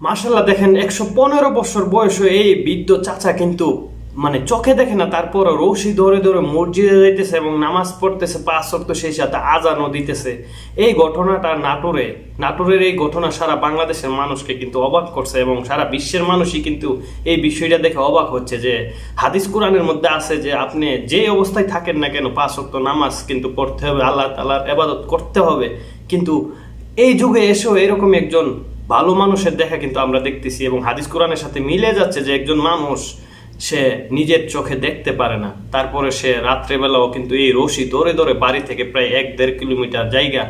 মার্শাল্লাহ দেখেন একশো পনেরো বছর বয়স এই বৃদ্ধ চাচা কিন্তু মানে চোখে দেখে না তারপর রশি ধরে ধরে মসজিদে যাইতেছে এবং নামাজ পড়তেছে পাঁচ শক্ত সেই সাথে আজানও দিতেছে। এই ঘটনাটা নাটোরে, নাটোরের এই ঘটনা সারা বাংলাদেশের মানুষকে কিন্তু অবাক করছে এবং সারা বিশ্বের মানুষই কিন্তু এই বিষয়টা দেখে অবাক হচ্ছে যে, হাদিস কোরআনের মধ্যে আছে যে আপনি যে অবস্থায় থাকেন না কেন পাঁচ শক্ত নামাজ কিন্তু পড়তে হবে, আল্লাহ তালার এবাদত করতে হবে। কিন্তু এই যুগে এসেও এরকম একজন ভালো মানুষের দেখা কিন্তু আমরা দেখতেছি এবং হাদিস কোরআনের সাথে মিলে যাচ্ছে যে একজন মানুষ, সে নিজের চোখে দেখতে পারে না। তারপরে সে রাত্রেবেলাও কিন্তু এই রশি ধরে ধরে বাড়ি থেকে প্রায় এক দেড় কিলোমিটার জায়গা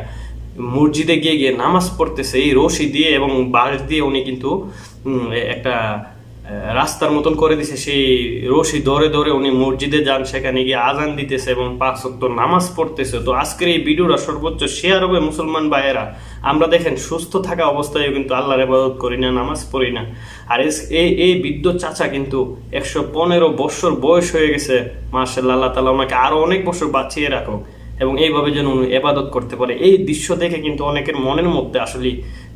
মসজিদে গিয়ে গিয়ে নামাজ পড়তেছে। এই রশি দিয়ে এবং বাঁশ দিয়ে উনি কিন্তু একটা রাস্তার মতন করে দিছে, সেই রশি ধরে ধরে উনি মসজিদে যান, সেখানে গিয়ে আজান দিতেছে এবং পাঁচ ওয়াক্ত নামাজ পড়তেছে। তো আজকের এই ভিডিওটা সর্বোচ্চ শেয়ার হবে মুসলমান ভাইয়েরা। আমরা দেখেন, সুস্থ থাকা অবস্থায় কিন্তু আল্লাহর ইবাদত করি না, নামাজ পড়ি না। আর এই এই বৃদ্ধ চাচা কিন্তু একশো পনেরো বছর বয়স হয়ে গেছে। মার্শাল্লাহ আল্লাহ তালা ওনাকে আরও অনেক বছর বাঁচিয়ে রাখো এবং এইভাবে যেন উনি এবাদত করতে পারে। এই দৃশ্য দেখে কিন্তু অনেকের মনের মধ্যে আসলে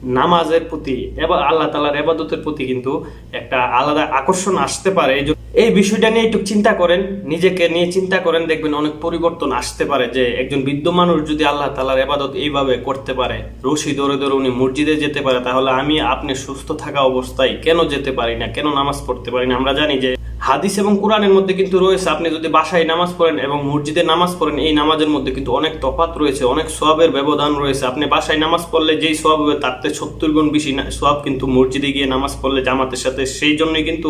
নামাজের প্রতি এবার আল্লাহ তালার এবাদতের প্রতি কিন্তু একটা আলাদা আকর্ষণ আসতে পারে। এই বিষয়টা নিয়ে একটু চিন্তা করেন, নিজেকে নিয়ে চিন্তা করেন, দেখবেন অনেক পরিবর্তন আসতে পারে যে একজন বৃদ্ধ মানুষ যদি আল্লাহ তালার এবাদত এইভাবে করতে পারে, রশি ধরে ধরে উনি মসজিদে যেতে পারে, তাহলে আমি আপনি সুস্থ থাকা অবস্থায় কেন যেতে পারি না? কেন নামাজ পড়তে পারি না? আমরা জানি যে হাদিস এবং কোরআনের মধ্যে কিন্তু রয়েছে, আপনি যদি বাসায় নামাজ পড়েন এবং মসজিদে নামাজ পড়েন, এই নামাজের মধ্যে কিন্তু অনেক তফাত রয়েছে, অনেক সোয়াবের ব্যবধান রয়েছে। আপনি বাসায় নামাজ পড়লে যেই সোয়াব হবে, তার থেকে সত্তর গুণ বেশি সোয়াব কিন্তু মসজিদে গিয়ে নামাজ পড়লে জামাতের সাথে। সেই জন্যই কিন্তু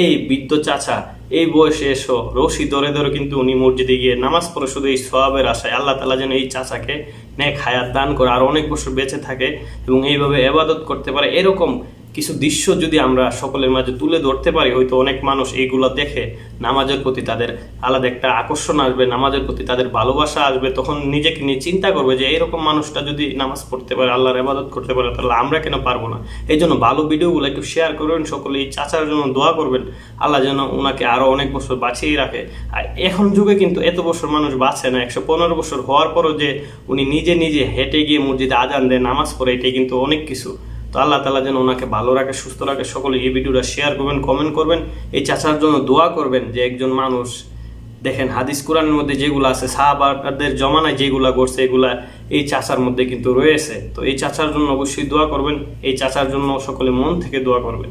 এই বৃদ্ধ চাচা, এই বয়সে এসো, রশি ধরে ধরে কিন্তু উনি মসজিদে গিয়ে নামাজ পড়ে, শুধু এই সোয়াবের আশায় আল্লাহ তালা যেন এই চাচাকে নেক হায়াত দান করে, আর অনেক বছর বেঁচে থাকে এবং এইভাবে এবাদত করতে পারে। এরকম কিছু দৃশ্য যদি আমরা সকলের মাঝে তুলে ধরতে পারি, হয়তো অনেক মানুষ এইগুলো দেখে নামাজের প্রতি তাদের আলাদা একটা আকর্ষণ আসবে, নামাজের প্রতি তাদের ভালোবাসা আসবে, তখন নিজেকে নিয়ে চিন্তা করবে যে এরকম মানুষটা যদি নামাজ পড়তে পারে, আল্লাহর ইবাদত করতে পারে, তাহলে আমরা কেন পারব না? এই জন্য ভালো ভিডিওগুলো একটু শেয়ার করবেন, সকলে এই চাচার জন্য দোয়া করবেন। আল্লাহ যেন ওনাকে আরও অনেক বছর বাঁচিয়ে রাখে। আর এখন যুগে কিন্তু এত বছর মানুষ বাঁচে না, একশো পনেরো বছর হওয়ার পরও যে উনি নিজে নিজে হেঁটে গিয়ে মসজিদে আজান দেয়, নামাজ পড়ে, এটাই কিন্তু অনেক কিছু। তো আল্লাহ তালা যেন ওনাকে ভালো রাখে, সুস্থ রাখে। সকলে এই ভিডিওটা শেয়ার করবেন কমেন্ট করবেন। এই চাচার জন্য দোয়া করবেন যে একজন মানুষ, দেখেন হাদিস কোরআনের মধ্যে যেগুলো আছে, সাহাবাদের জমানায় যেগুলা করছে এগুলা এই চাচার মধ্যে কিন্তু রয়েছে। তো এই চাচার জন্য অবশ্যই দোয়া করবেন, এই চাচার জন্য সকলে মন থেকে দোয়া করবেন।